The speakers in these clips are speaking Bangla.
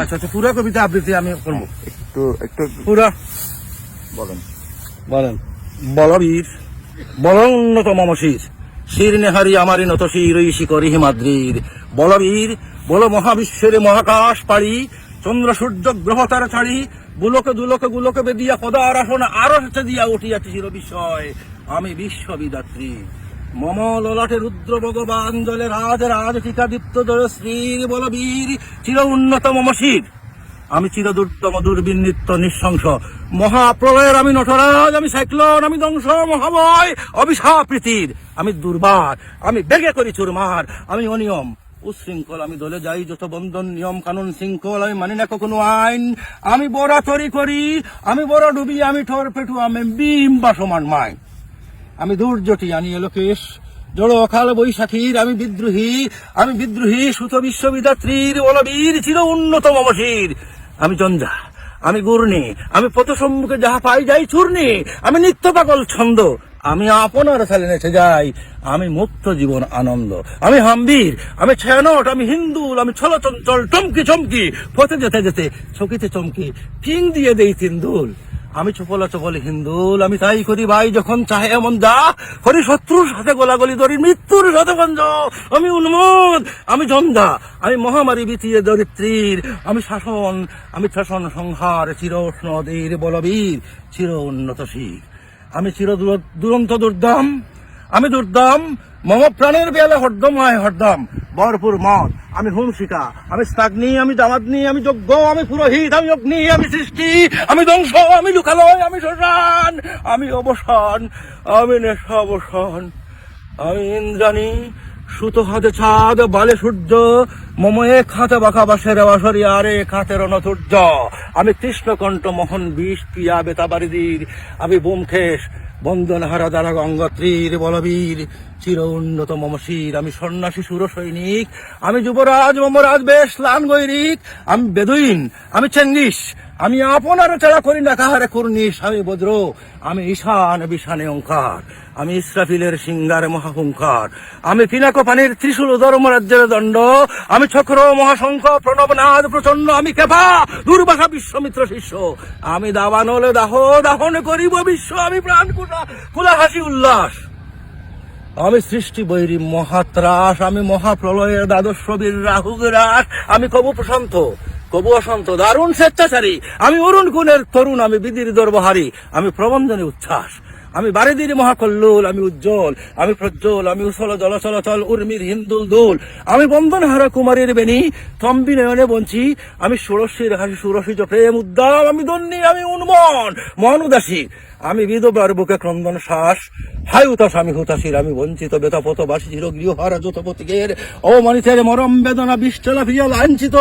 আচ্ছা আচ্ছা পুরো কবিতা আবৃত্তি আমি করব। একটু একটু পুরো। বলেন। বলেন বলবীর বলন্নত শির নেহারি আমারি নত শির হিমাদ্রির। বলবীর বল মহাবিশ্বের মহাকাশ পাড়ি চন্দ্র সূর্য গ্রহ তারা ছাড়ি বুলকে দুলোকে গুলকে বেদিয়া পদার আসন আরও দিয়া উঠিয়াছি চির বিষয় আমি বিশ্ববিদাত্রী। মম ললাটে রুদ্র ভগবান জলে রাজ রাজ টিকা দীপ্ত জয় শ্রীর বলবীর, চির উন্নত মম শির। আমি চিরদুর্তম দুর্বিন নিত্য নিঃশংস। মহাপ্রলয়ের আমি নটরাজ, আমি সাইক্লোন, আমি ধ্বংস মহাবয়, অভিশাপ প্রীতির। আমি দুর্বার, আমি বেগে করি চুরমার, আমি অনিয়ম। উশৃঙ্খল, আমি দলে যাই যত বন্ধন, নিয়ম, কানুন, শৃঙ্খল, আমি মানি না কখনো আইন। আমি বড় তরি করি, আমি বড় ডুবি, আমি ঠোর পেটু আমি বিম বা সমান মাই আমি দুর্যটি আনি লোকেশ, জড় অকাল বৈশাখীর আমি বিদ্রোহী আমি বিদ্রোহী সুত বিশ্ববিদাত্রীর বলবীর চির উন্নত মমশির আমি জঞ্জা আমি গুর্ণি আমি পথ সম্মুখে যাহা পাই যাই চূর্ণি, আমি নিত্য পাগল ছন্দ, আমি আপনার সালে নেচে যাই, আমি মুক্ত জীবন আনন্দ, আমি হাম্বির, আমি ছায়ানট, আমি হিন্দুল, আমি ছল চঞ্চল টমকি চমকি, পথে যেতে যেতে চকিতে চমকি ফিং দিয়ে দেই তিন্দুল আমি চপলা চপল হিন্দুল, আমি তাই করি ভাই যখন চাহে এমন যা, করি শত্রুর সাথে গোলাগুলি, ধরি মৃত্যুর সাথে বন্ধ আমি উন্মোদ, আমি জন্দা, আমি মহামারী বিতিয়ে দরিদ্রীর, আমি শাসন আমি শাসন সংহার, চির উষ্ণদীর বলবীর, চির উন্নত শির। আমি চির দূর- দুরন্ত দুর্দাম আমি দুর্দম, মম প্রাণের বেলা হরদম হয় হরদম। ভরপুর মত আমি হোমশিকা, আমি স্নাগ্নি আমি দামাদনি, আমি যজ্ঞ, আমি পুরোহিত, আমি অগ্নি, আমি সৃষ্টি, আমি ধ্বংস, আমি লুকালয়, আমি শ্মশান, আমি অবসান, আমি নেশা অবসান, আমি ইন্দ্রাণী সুত হাতে ছাদ, বালে সূর্য মম এক হাতে বাঁকা বাসের বাসরি আর হাতে রণতুর্য আমি কৃষ্ণকণ্ঠ মোহন বিষ পিয়া বেতাবারিদির আমি বোমখেশ বন্দন হারা দ্বারা গঙ্গত্রীর বলবীর। চির উন্নত মম শির আমি সন্ন্যাসী সুর সৈনিক আমি যুবরাজ, মমরাজ, বেশ লান গৈরিক, আমি বেদুইন, আমি চেঙ্গিস, আমি আপনার ছাড়া করি না কাহারে কুর্নিশ, আমি বজ্র, আমি ঈশান বিশানে অঙ্কার আমি ইসরাফিলের সিঙ্গারে মহাহুঙ্কার, আমি পিনাকো পানির ত্রিশূল ধর্মরাজ্যের দণ্ড, আমি চক্র, মহাশঙ্খ প্রণবনাথ প্রচণ্ড আমি কেফা, দুর্বাসা বিশ্বমিত্র শিষ্য, আমি দাবানলে, দাহ, দাহন করিব বিশ্ব, আমি প্রাণ কুলা হাসি উল্লাস। আমি সৃষ্টি বৈরী মহাত্রাস, আমি মহাপ্রলয়ের দ্বাদশ বীর রাহু রাস আমি কবু প্রশান্ত, কবু অশান্ত, দারুণ স্বেচ্ছাচারী। আমি অরুণ গুণের তরুণ, আমি বিধির দর্বহারী আমি প্রবন্ধনে উচ্ছ্বাস। আমি বারিদির মহাকল্লোল, আমি উজ্জ্বল, আমি প্রজ্জ্বল, আমি উসল জল চলাচল উর্মির হিন্দুল দোল। আমি বন্দন হারা কুমারীর বেনি তম্বি নয়নে বঞ্চি। আমি ষোড়শীর হাসি সুরসিজ প্রেম উদ্দাম আমি দন্নি আমি উন্মন মন উদাসী আমি বিধবার বুকে ক্রন্দন শ্বাস। হাই উতাস আমি হুতাশির, আমি বঞ্চিত, বেতাপত বাসী চির গৃহহারা যতপতিকের অমানিতের মরম বেদনা বিষ্টলা ফিয়া লাঞ্ছিত,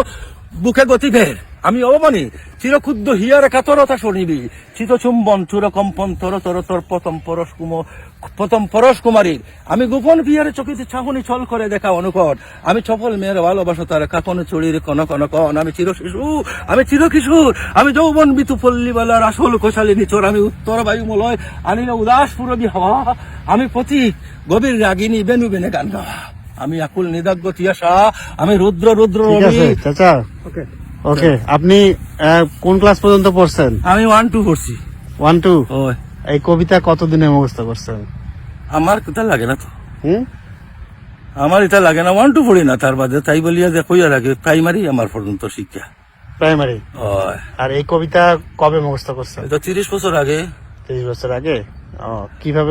বুকে গতিবের আমি অবমানি। চিরক্ষুদ্র হিয়ার কাতরতা শুনিবি। চিত চুম্বন চুর কম্পন তর তর তর পতম পরশ কুম প্রথম পরশ কুমারীর আমি গোপন পিয়ারে চকিতে চাহনি ছল করে দেখা অনুকট। আমি চপল মেয়ের ভালোবাসা তার কাপনে চুরির কন কন কন। আমি চির শিশু আমি চির কিশোর। আমি যৌবন বিতু পল্লীবালার আসল কোশালী নিচর। আমি উত্তর বায়ুমলয় আনিল উদাস পুরবি হাওয়া। আমি প্রতীক গভীর রাগিনী বেনু বেনে গান গাওয়া। আমি আকুল নিদাগ্য তিয়াসা আমি রুদ্র রুদ্র রবি। চাচা। ওকে আপনি কোন ক্লাস পর্যন্ত পড়ছেন? আমি ওয়ান টু পড়ছি। ওয়ান টু এই কবিতা কতদিনে মুখস্থ করছেন? আমার এটা লাগে না তো। হুম? আমার এটা লাগে না ওয়ান টু পড়ি না তার বাদে তাই বলিয়া যে কইয়া লাগে প্রাইমারি আমার পর্যন্ত শিক্ষা। প্রাইমারি আর এই কবিতা কবে মুখস্থ করছেন? এটা তিরিশ বছর আগে। তিরিশ বছর আগে? কীভাবে